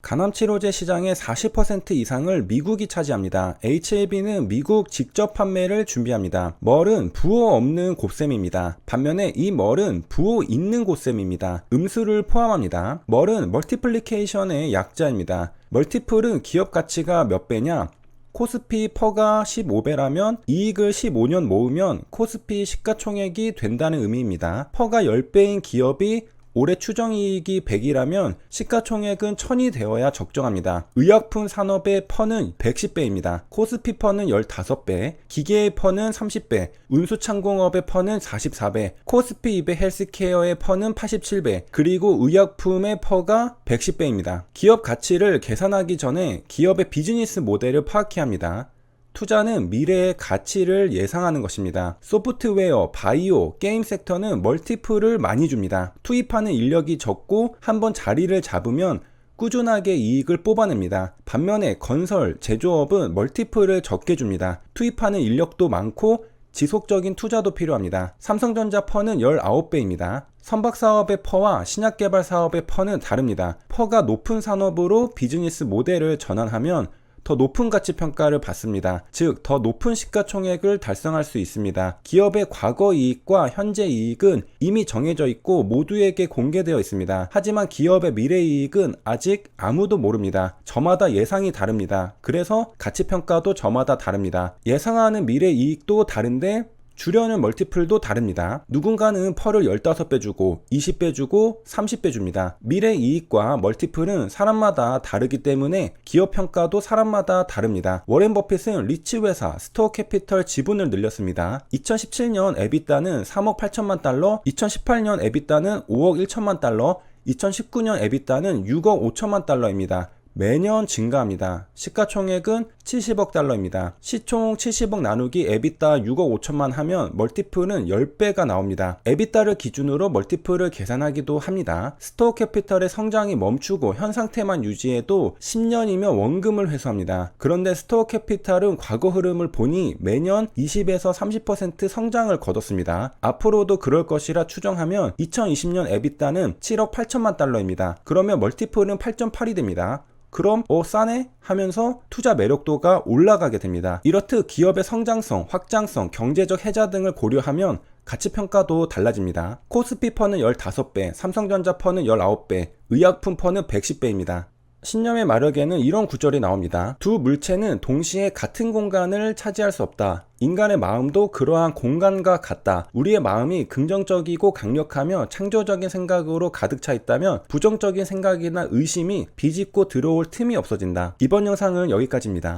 간암 치료제 시장의 40% 이상을 미국이 차지합니다. HLB는 미국 직접 판매를 준비합니다. 멀은 부호 없는 곳셈입니다. 반면에 이 멀은 부호 있는 곳셈입니다. 음수를 포함합니다. 멀은 멀티플리케이션의 약자입니다. 멀티플은 기업 가치가 몇 배냐? 코스피 퍼가 15배라면 이익을 15년 모으면 코스피 시가총액이 된다는 의미입니다. 퍼가 10배인 기업이 올해 추정이익이 100이라면 시가총액은 1000이 되어야 적정합니다. 의약품 산업의 퍼는 110배입니다. 코스피 퍼는 15배, 기계의 퍼는 30배, 운수창공업의 퍼는 44배, 코스피 200 헬스케어의 퍼는 87배, 그리고 의약품의 퍼가 110배입니다. 기업 가치를 계산하기 전에 기업의 비즈니스 모델을 파악해야 합니다. 투자는 미래의 가치를 예상하는 것입니다. 소프트웨어, 바이오, 게임 섹터는 멀티플을 많이 줍니다. 투입하는 인력이 적고 한번 자리를 잡으면 꾸준하게 이익을 뽑아냅니다. 반면에 건설, 제조업은 멀티플을 적게 줍니다. 투입하는 인력도 많고 지속적인 투자도 필요합니다. 삼성전자 퍼는 19배입니다. 선박 사업의 퍼와 신약 개발 사업의 퍼는 다릅니다. 퍼가 높은 산업으로 비즈니스 모델을 전환하면 더 높은 가치 평가를 받습니다. 즉, 더 높은 시가총액을 달성할 수 있습니다. 기업의 과거 이익과 현재 이익은 이미 정해져 있고 모두에게 공개되어 있습니다. 하지만 기업의 미래 이익은 아직 아무도 모릅니다. 저마다 예상이 다릅니다. 그래서 가치 평가도 저마다 다릅니다. 예상하는 미래 이익도 다른데 주려는 멀티플도 다릅니다. 누군가는 펄을 15배 주고 20배 주고 30배 줍니다. 미래 이익과 멀티플은 사람마다 다르기 때문에 기업 평가도 사람마다 다릅니다. 워렌 버핏은 리치 회사 스토어 캐피털 지분을 늘렸습니다. 2017년 에비다는 3억 8천만 달러, 2018년 에비다는 5억 1천만 달러, 2019년 에비다는 6억 5천만 달러입니다. 매년 증가합니다. 시가총액은 70억 달러입니다. 시총 70억 나누기 에비타 6억 5천만 하면 멀티플은 10배가 나옵니다. 에비타를 기준으로 멀티플을 계산하기도 합니다. 스토어 캐피털의 성장이 멈추고 현 상태만 유지해도 10년이면 원금을 회수합니다. 그런데 스토어 캐피탈은 과거 흐름을 보니 매년 20에서 30% 성장을 거뒀습니다. 앞으로도 그럴 것이라 추정하면 2020년 에비타는 7억 8천만 달러입니다. 그러면 멀티플은 8.8이 됩니다. 그럼 어 싸네 하면서 투자 매력도가 올라가게 됩니다. 이렇듯 기업의 성장성, 확장성, 경제적 해자 등을 고려하면 가치 평가도 달라집니다. 코스피 퍼는 15배, 삼성전자 퍼는 19배, 의약품 퍼는 110배입니다. 신념의 마력에는 이런 구절이 나옵니다. 두 물체는 동시에 같은 공간을 차지할 수 없다. 인간의 마음도 그러한 공간과 같다. 우리의 마음이 긍정적이고 강력하며 창조적인 생각으로 가득 차 있다면 부정적인 생각이나 의심이 비집고 들어올 틈이 없어진다. 이번 영상은 여기까지입니다.